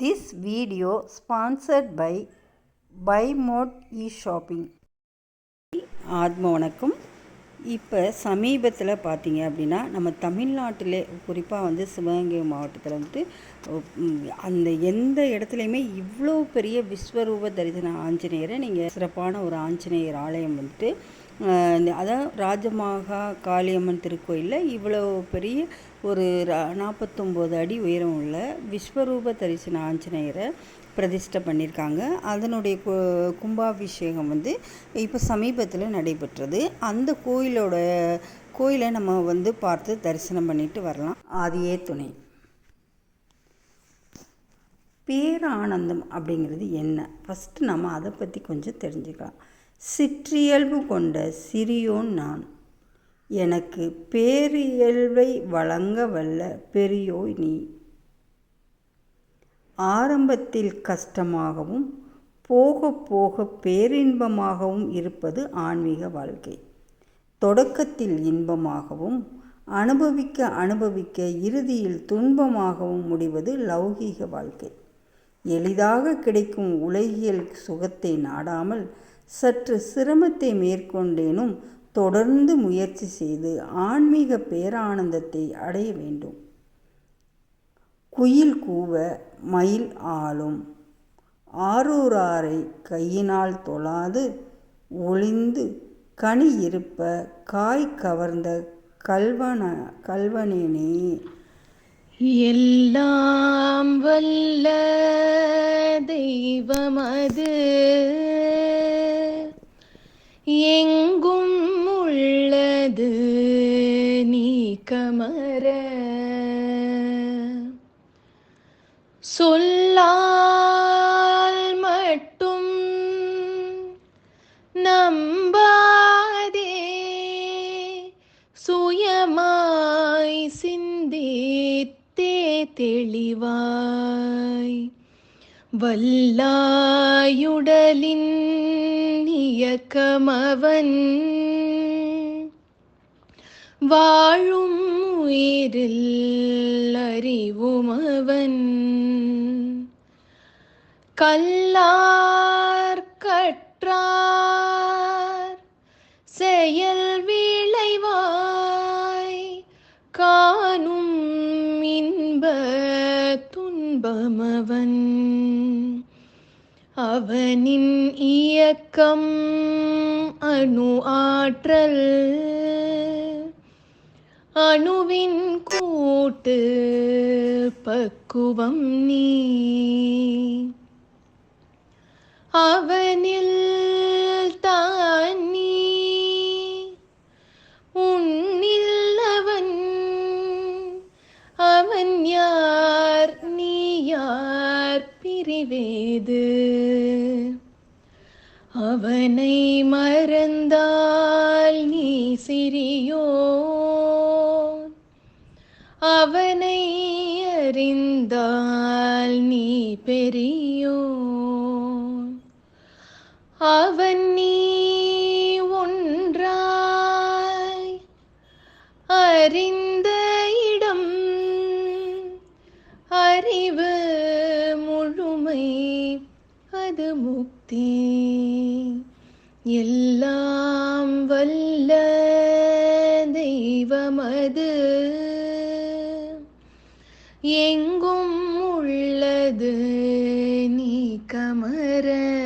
This video sponsored by by mode e shopping ஆத்ம வணக்கம். இப்போ சமீபத்தில் பார்த்தீங்க அப்படின்னா நம்ம தமிழ்நாட்டிலே குறிப்பாக வந்து சிவகங்கை மாவட்டத்தில் வந்துட்டு அந்த எந்த இடத்துலையுமே இவ்வளோ பெரிய விஸ்வரூப தரிசன ஆஞ்சநேயரை நீங்கள் சிறப்பான ஒரு ஆஞ்சநேயர் ஆலயம் வந்துட்டு அதான் ராஜமாகா காளியம்மன் திருக்கோயிலில் இவ்வளோ பெரிய ஒரு நாற்பத்தொம்போது அடி உயரம் உள்ள விஸ்வரூப தரிசன ஆஞ்சநேயரை பிரதிஷ்டை பண்ணியிருக்காங்க. அதனுடைய கு- கும்பாபிஷேகம் வந்து இப்போ சமீபத்தில் நடைபெற்றது. அந்த கோயிலோட கோயிலை நம்ம வந்து பார்த்து தரிசனம் பண்ணிட்டு வரலாம். ஆதியே துணை. பேரானந்தம் அப்படிங்கிறது என்ன? ஃபஸ்ட்டு நம்ம அதை பற்றி கொஞ்சம் தெரிஞ்சுக்கலாம். சிற்றியல்பு கொண்ட சிறியோன் நான். எனக்கு பேரியல்வை வழங்க வல்ல பெரியோய் நீ. ஆரம்பத்தில் கஷ்டமாகவும் போக போக பேரின்பமாகவும் இருப்பது ஆன்மீக வாழ்க்கை. தொடக்கத்தில் இன்பமாகவும் அனுபவிக்க அனுபவிக்க இறுதியில் துன்பமாகவும் முடிவது லௌகீக வாழ்க்கை. எளிதாக கிடைக்கும் உலகியல் சுகத்தை நாடாமல் சற்று சிரமத்தை மேற்கொண்டேனும் தொடர்ந்து முயற்சி செய்து ஆன்மீக பேரானந்தத்தை அடைய வேண்டும். குயில் கூவ மயில் ஆளும். ஆரூராரை கையினால் தொழாது ஒளிந்து கனி இருப்ப காய் கவர்ந்த கல்வன கல்வனேனே. எல்லாம் வல்ல தெய்வமது எங்கும் உள்ளது நீக்கமர சொல்லால் மட்டும் நம்பாதே சுயமாய் சிந்தித்தே தெளிவாய். வல்லாயுடலின் இயக்கமவன். வாழும் உயிரில் அறிவுமவன். கல்லார் கற்றார் செயல் விளைவாய் காணும் இன்ப இன்பமவன் அவனின் இயக்கம் அணு ஆற்றல். அணுவின் கூட்டு பக்குவம் நீ. அவனில் நினைவேது. அவனை மறந்தால் நீ சிறியோ? அவனை அறிந்தால் நீ பெரியோ? அவன் நீ எனது முக்தி. எல்லாம் வல்ல தெய்வமது. எங்கும் உள்ளது நீ கமர.